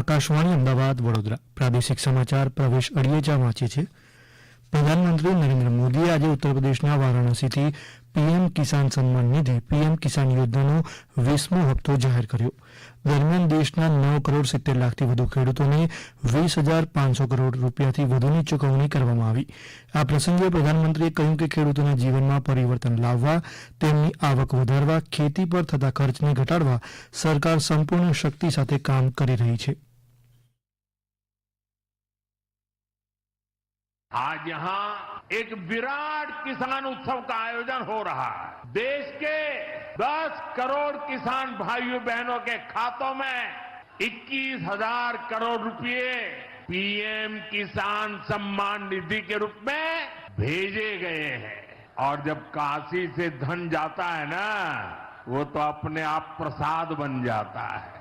આકાશવાણી અમદાવાદ, વડોદરા. પ્રાદેશિક સમાચાર પ્રવેશ અડિયેજા વાંચે છે. પ્રધાનમંત્રી નરેન્દ્ર મોદીએ આજે ઉત્તર પ્રદેશના વારાણસીથી પીએમ કિસાન સન્માન નિધિ, પીએમ કિસાન યોજનાનો વીસમો હપ્તો જાહેર કર્યો. દરમિયાન દેશના નવ કરોડ સિત્તેર લાખથી વધુ ખેડૂતોને વીસ હજાર પાંચસો કરોડ રૂપિયાથી વધુની ચૂકવણી કરવામાં આવી. આ પ્રસંગે પ્રધાનમંત્રીએ કહ્યું કે ખેડૂતોના જીવનમાં પરિવર્તન લાવવા, તેમની આવક વધારવા, ખેતી પર થતા ખર્ચને ઘટાડવા સરકાર સંપૂર્ણ શક્તિ સાથે કામ કરી રહી છે. आज यहाँ एक विराट किसान उत्सव का आयोजन हो रहा है। देश के 10 करोड़ किसान भाइयों बहनों के खातों में इक्कीस हज़ार करोड़ रुपए पीएम किसान सम्मान निधि के रूप में भेजे गए हैं। और जब काशी से धन जाता है ना, वो तो अपने आप प्रसाद बन जाता है।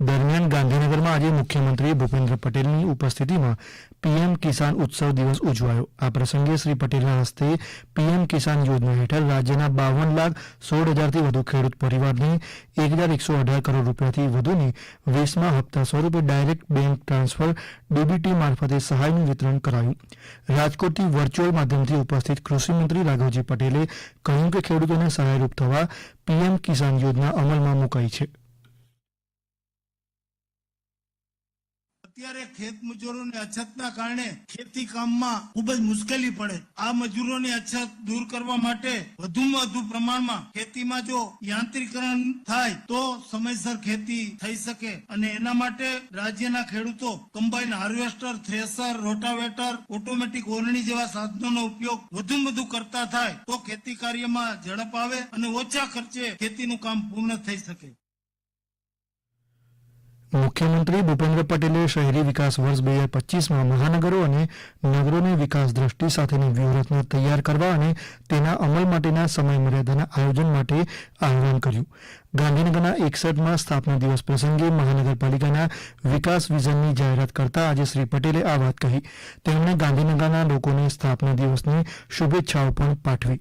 દરમિયાન ગાંધીનગરમાં આજે મુખ્યમંત્રી ભૂપેન્દ્ર પટેલની ઉપસ્થિતિમાં પીએમ કિસાન ઉત્સવ દિવસ ઉજવાયો. આ પ્રસંગે શ્રી પટેલના હસ્તે પીએમ કિસાન યોજના હેઠળ રાજ્યના બાવન લાખ સોળ હજારથી વધુ ખેડૂત પરિવારને એક હજાર એકસો અઢાર કરોડ રૂપિયાથી વધુની વીસમાં હપ્તા સ્વરૂપે ડાયરેક્ટ બેંક ટ્રાન્સફર ડીબીટી મારફતે સહાયનું વિતરણ કરાયું. રાજકોટથી વર્ચ્યુઅલ માધ્યમથી ઉપસ્થિત કૃષિમંત્રી રાઘવજી પટેલે કહ્યું કે ખેડૂતોને સહાયરૂપ થવા પીએમ કિસાન યોજના અમલમાં મુકાઈ છે. અત્યારે ખેત મજૂરોની અછતના કારણે ખેતી કામમાં ખૂબ જ મુશ્કેલી પડે. આ મજૂરોની અછત દૂર કરવા માટે વધુમાં વધુ પ્રમાણમાં ખેતીમાં જો યાંત્રિકરણ થાય તો સમયસર ખેતી થઈ શકે અને એના માટે રાજ્યના ખેડૂતો combine harvester thresher rotavator automatic ઓરણી જેવા સાધનોનો ઉપયોગ વધુ વધુ કરતા થાય તો ખેતી કાર્યમાં ઝડપ આવે અને ઓછા ખર્ચે ખેતીનું કામ પૂર્ણ થઈ શકે. મુખ્યમંત્રી ભૂપેન્દ્ર પટેલે શહેરી વિકાસ વર્ષ બે હજાર પચીસમાં મહાનગરો અને નગરોની વિકાસ દ્રષ્ટિ સાથેની વ્યૂહરચના તૈયાર કરવા અને તેના અમલ માટેના સમયમર્યાદાના આયોજન માટે આહવાન કર્યું. ગાંધીનગરના એકસઠમાં સ્થાપના દિવસ પ્રસંગે મહાનગરપાલિકાના વિકાસ વિઝનની જાહેરાત કરતા આજે શ્રી પટેલે આ વાત કહી. તેમણે ગાંધીનગરના લોકોને સ્થાપના દિવસની શુભેચ્છાઓ પણ પાઠવી.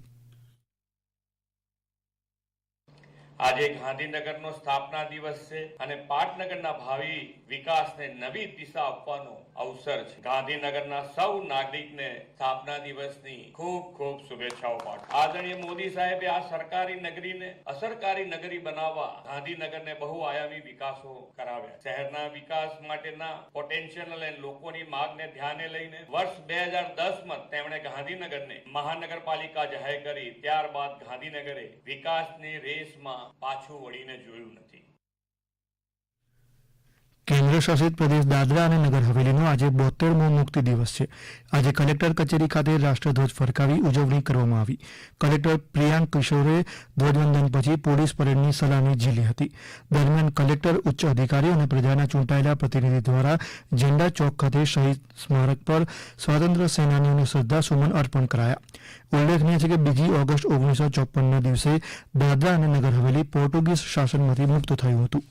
આજે ગાંધીનગરનો સ્થાપના દિવસ છે અને પાટનગરના ભાવિ વિકાસને નવી દિશા આપવાનો અવસર છે. ગાંધીનગરના સૌ નાગરિકને સ્થાપના દિવસની ખૂબ ખૂબ શુભેચ્છાઓ પાઠવું. આદરણીય મોદી સાહેબે આ સરકારી નગરીને અસરકારી નગરી બનાવવા ગાંધીનગરને બહુઆયામી વિકાસો કરાવ્યા. શહેરના વિકાસ માટેના પોટેન્શિયલ અને લોકોની માંગને ધ્યાને લઈને વર્ષ બે હજાર દસમાં તેમણે ગાંધીનગરને મહાનગરપાલિકા જાહેર કરી. ત્યારબાદ ગાંધીનગરે વિકાસની રેસમાં પાછું વળીને જોયું નથી. કેન્દ્ર શાસિત પ્રદેશ દાદરા અને નગર હવેલીનો આજે બોતેરમો મુક્તિ દિવસ છે. આજે કલેક્ટર કચેરી ખાતે રાષ્ટ્રધ્વજ ફરકાવી ઉજવણી કરવામાં આવી. કલેક્ટર પ્રિયાંક કિશોરે ધ્વજવંદન પછી પોલીસ પરેડની સલામી ઝીલી હતી. દરમિયાન કલેક્ટર, ઉચ્ચ અધિકારી અને પ્રજાના ચૂંટાયેલા પ્રતિનિધિ દ્વારા ઝંડા ચોક ખાતે શહીદ સ્મારક પર સ્વાતંત્ર્ય સેનાનીઓને શ્રદ્ધાસુમન અર્પણ કરાયા. ઉલ્લેખનીય છે કે બીજી ઓગસ્ટ ઓગણીસો ચોપનના દિવસે દાદરા અને નગર હવેલી પોર્ટુગીઝ શાસનમાંથી મુક્ત થયું હતું.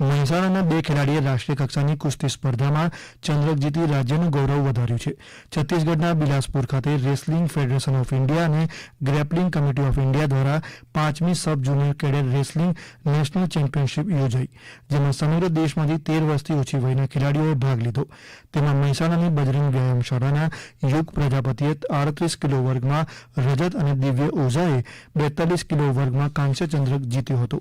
મહેસાણાના બે ખેલાડીએ રાષ્ટ્રીય કક્ષાની કુસ્તી સ્પર્ધામાં ચંદ્રક જીતી રાજ્યનું ગૌરવ વધાર્યું છે. છત્તીસગઢના બિલાસપુર ખાતે રેસલિંગ ફેડરેશન ઓફ ઇન્ડિયા અને ગ્રેપલિંગ કમિટી ઓફ ઇન્ડિયા દ્વારા પાંચમી sub junior cadet wrestling national championship યોજાઈ, જેમાં સમગ્ર દેશમાંથી તેર વર્ષથી ઓછી વયના ખેલાડીઓએ ભાગ લીધો. તેમાં મહેસાણાની બજરંગ વ્યાયામશાળાના યુગ પ્રજાપતિએ આડત્રીસ કિલો વર્ગમાં રજત અને દિવ્ય ઓઝાએ બેતાલીસ કિલો વર્ગમાં કાંસ્ય ચંદ્રક જીત્યો હતો.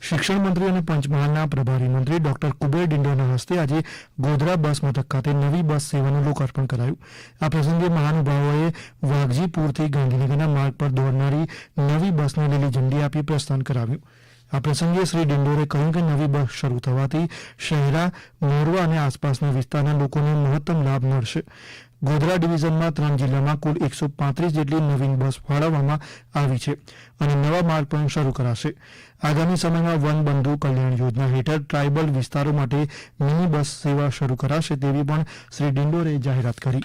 શિક્ષણ મંત્રી અને પંચમહાલના પ્રભારી મંત્રી ડોક્ટર કુબેર ડિંડોરના હસ્તે આજે ગોધરા બસ મથક ખાતે નવી બસ સેવાનું લોકાર્પણ કરાયું. આ પ્રસંગે મહાનુભાવોએ વાઘજીપુરથી ગાંધીનગરના માર્ગ પર દોડનારી નવી બસને લીલી ઝંડી આપી પ્રસ્થાન કરાવ્યું. આ પ્રસંગે શ્રી ડિંડોરે કહ્યું કે નવી બસ શરૂ થવાથી શહેરા મોરવા અને આસપાસના વિસ્તારના લોકોને મહત્તમ લાભ મળશે. ગોધરા ડિવિઝનમાં ત્રણ જિલ્લામાં કુલ એકસો પાંત્રીસ જેટલી નવીન બસ ફાળવવામાં આવી છે અને નવા માર્ગ પણ શરૂ કરાશે. આગામી સમયમાં વન બંધુ કલ્યાણ યોજના હેઠળ ટ્રાયબલ વિસ્તારો માટે મિની બસ સેવા શરૂ કરાશે તેવી પણ શ્રી ડિંડોરે જાહેરાત કરી.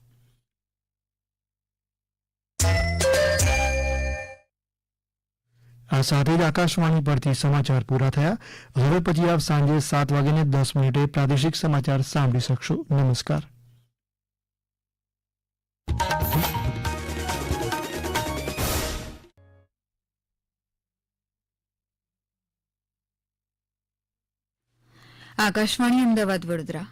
આ સાથે જ આકાશવાણી પરથી સમાચાર પૂરા થયા. હવે પછી આપ સાંજે સાત વાગ્યાને દસ મિનિટે પ્રાદેશિક સમાચાર સાંભળી શકશો. નમસ્કાર. આકાશવાણી અમદાવાદ વડોદરા.